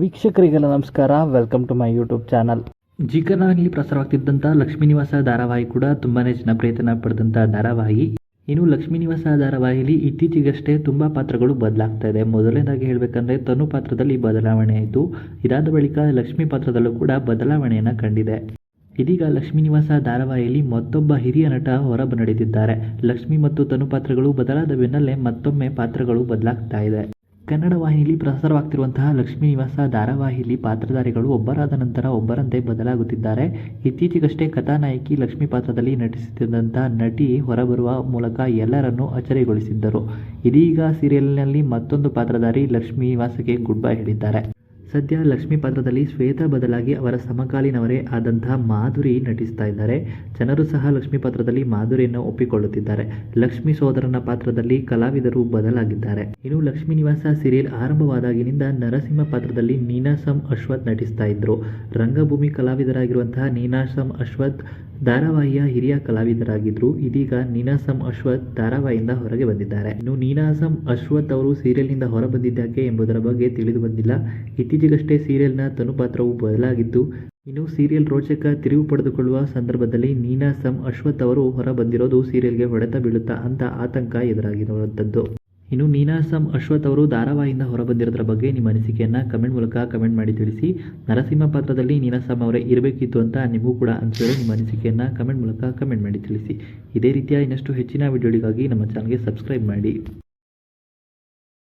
ವೀಕ್ಷಕರಿಗೆಲ್ಲ ನಮಸ್ಕಾರ. Welcome to my YouTube channel Zee ಕರ್ನಾಟಕದಲ್ಲಿ ಪ್ರಸಾರವಾಗ್ತಿದ್ದಂಥ ಲಕ್ಷ್ಮೀನಿವಾಸ ಧಾರಾವಾಹಿ ಕೂಡ ತುಂಬಾ ಜನಪ್ರಿಯತನ ಪಡೆದಂಥ ಧಾರಾವಾಹಿ. ಇನ್ನು ಲಕ್ಷ್ಮೀ ನಿವಾಸ ಧಾರಾವಾಹಿಲಿ ಇತ್ತೀಚೆಗಷ್ಟೇ ತುಂಬ ಪಾತ್ರಗಳು ಬದಲಾಗ್ತಾ ಇದೆ. ಮೊದಲನೇದಾಗಿ ಹೇಳಬೇಕಂದ್ರೆ ತನು ಪಾತ್ರದಲ್ಲಿ ಬದಲಾವಣೆ ಆಯಿತು. ಇದಾದ ಬಳಿಕ ಲಕ್ಷ್ಮಿ ಪಾತ್ರದಲ್ಲೂ ಕೂಡ ಬದಲಾವಣೆಯನ್ನು ಕಂಡಿದೆ. ಇದೀಗ ಲಕ್ಷ್ಮೀ ನಿವಾಸ ಧಾರಾವಾಹಿಯಲ್ಲಿ ಮತ್ತೊಬ್ಬ ಹಿರಿಯ ನಟ ಹೊರ ನಡೆದಿದ್ದಾರೆ. ಲಕ್ಷ್ಮಿ ಮತ್ತು ತನು ಪಾತ್ರಗಳು ಬದಲಾದ ಬೆನ್ನಲ್ಲೇ ಮತ್ತೊಮ್ಮೆ ಪಾತ್ರಗಳು ಬದಲಾಗ್ತಾ ಇದೆ. ಕನ್ನಡ ವಾಹಿನಿಯಲ್ಲಿ ಪ್ರಸಾರವಾಗ್ತಿರುವಂತಹ ಲಕ್ಷ್ಮೀ ನಿವಾಸ ಧಾರಾವಾಹಿಯಲ್ಲಿ ಪಾತ್ರಧಾರಿಗಳು ಒಬ್ಬರಾದ ನಂತರ ಒಬ್ಬರಂತೆ ಬದಲಾಗುತ್ತಿದ್ದಾರೆ. ಇತ್ತೀಚೆಗಷ್ಟೇ ಕಥಾನಾಯಕಿ ಲಕ್ಷ್ಮಿ ಪಾತ್ರದಲ್ಲಿ ನಟಿಸುತ್ತಿದ್ದಂಥ ನಟಿ ಹೊರಬರುವ ಮೂಲಕ ಎಲ್ಲರನ್ನೂ ಅಚ್ಚರಿಗೊಳಿಸಿದ್ದರು. ಇದೀಗ ಸೀರಿಯಲ್ನಲ್ಲಿ ಮತ್ತೊಂದು ಪಾತ್ರಧಾರಿ ಲಕ್ಷ್ಮೀ ನಿವಾಸಕ್ಕೆ ಗುಡ್ ಬೈ ಹೇಳಿದ್ದಾರೆ. ಸದ್ಯ ಲಕ್ಷ್ಮಿ ಪಾತ್ರದಲ್ಲಿ ಶ್ವೇತಾ ಬದಲಾಗಿ ಅವರ ಸಮಕಾಲೀನವರೇ ಆದಂತಹ ಮಾಧುರಿ ನಟಿಸ್ತಾ ಇದ್ದಾರೆ. ಜನರು ಸಹ ಲಕ್ಷ್ಮಿ ಪಾತ್ರದಲ್ಲಿ ಮಾಧುರಿಯನ್ನು ಒಪ್ಪಿಕೊಳ್ಳುತ್ತಿದ್ದಾರೆ. ಲಕ್ಷ್ಮಿ ಸೋದರನ ಪಾತ್ರದಲ್ಲಿ ಕಲಾವಿದರು ಬದಲಾಗಿದ್ದಾರೆ. ಇನ್ನು ಲಕ್ಷ್ಮಿ ನಿವಾಸ ಸೀರಿಯಲ್ ಆರಂಭವಾದಾಗಿನಿಂದ ನರಸಿಂಹ ಪಾತ್ರದಲ್ಲಿ ನೀನಾಸಂ ಅಶ್ವಥ್ ನಟಿಸ್ತಾ ಇದ್ರು. ರಂಗಭೂಮಿ ಕಲಾವಿದರಾಗಿರುವಂತಹ ನೀನಾಸಂ ಅಶ್ವಥ್ ಧಾರಾವಾಹಿಯ ಹಿರಿಯ ಕಲಾವಿದರಾಗಿದ್ರು. ಇದೀಗ ನೀನಾಸಂ ಅಶ್ವಥ್ ಧಾರಾವಾಹಿಯಿಂದ ಹೊರಗೆ ಬಂದಿದ್ದಾರೆ. ಇನ್ನು ನೀನಾಸಂ ಅಶ್ವಥ್ ಅವರು ಸೀರಿಯಲ್ನಿಂದ ಹೊರ ಬಂದಿದ್ದಾಕೆ ಎಂಬುದರ ಬಗ್ಗೆ ತಿಳಿದು ಬಂದಿಲ್ಲ. ಇತ್ತೀಚೆಗಷ್ಟೇ ಸೀರಿಯಲ್ನ ತನುಪಾತ್ರವು ಬದಲಾಗಿದ್ದು, ಇನ್ನು ಸೀರಿಯಲ್ ರೋಚಕ ತಿರುವು ಪಡೆದುಕೊಳ್ಳುವ ಸಂದರ್ಭದಲ್ಲಿ ನೀನಾಸಂ ಅಶ್ವಥ್ ಅವರು ಹೊರ ಬಂದಿರೋದು ಸೀರಿಯಲ್ಗೆ ಹೊಡೆತ ಬೀಳುತ್ತಾ ಅಂತ ಆತಂಕ ಎದುರಾಗಿರುವಂಥದ್ದು. ಇನ್ನು ನೀನಾಸಂ ಅಶ್ವಥ್ ಅವರು ಧಾರಾವಾಹಿಯಿಂದ ಹೊರಬಂದಿರೋದ್ರ ಬಗ್ಗೆ ನಿಮ್ಮ ಅನಿಸಿಕೆಯನ್ನು ಕಮೆಂಟ್ ಮೂಲಕ ಕಮೆಂಟ್ ಮಾಡಿ ತಿಳಿಸಿ. ನರಸಿಂಹ ಪಾತ್ರದಲ್ಲಿ ನೀನಾಸಂ ಅವರೇ ಇರಬೇಕಿತ್ತು ಅಂತ ನಿಮಗೂ ಕೂಡ ಅನಿಸಿದರೆ ನಿಮ್ಮ ಅನಿಸಿಕೆಯನ್ನು ಕಮೆಂಟ್ ಮೂಲಕ ಕಮೆಂಟ್ ಮಾಡಿ ತಿಳಿಸಿ. ಇದೇ ರೀತಿಯ ಇನ್ನಷ್ಟು ಹೆಚ್ಚಿನ ವಿಡಿಯೋಗಳಿಗಾಗಿ ನಮ್ಮ ಚಾನಲ್ಗೆ ಸಬ್ಸ್ಕ್ರೈಬ್ ಮಾಡಿ.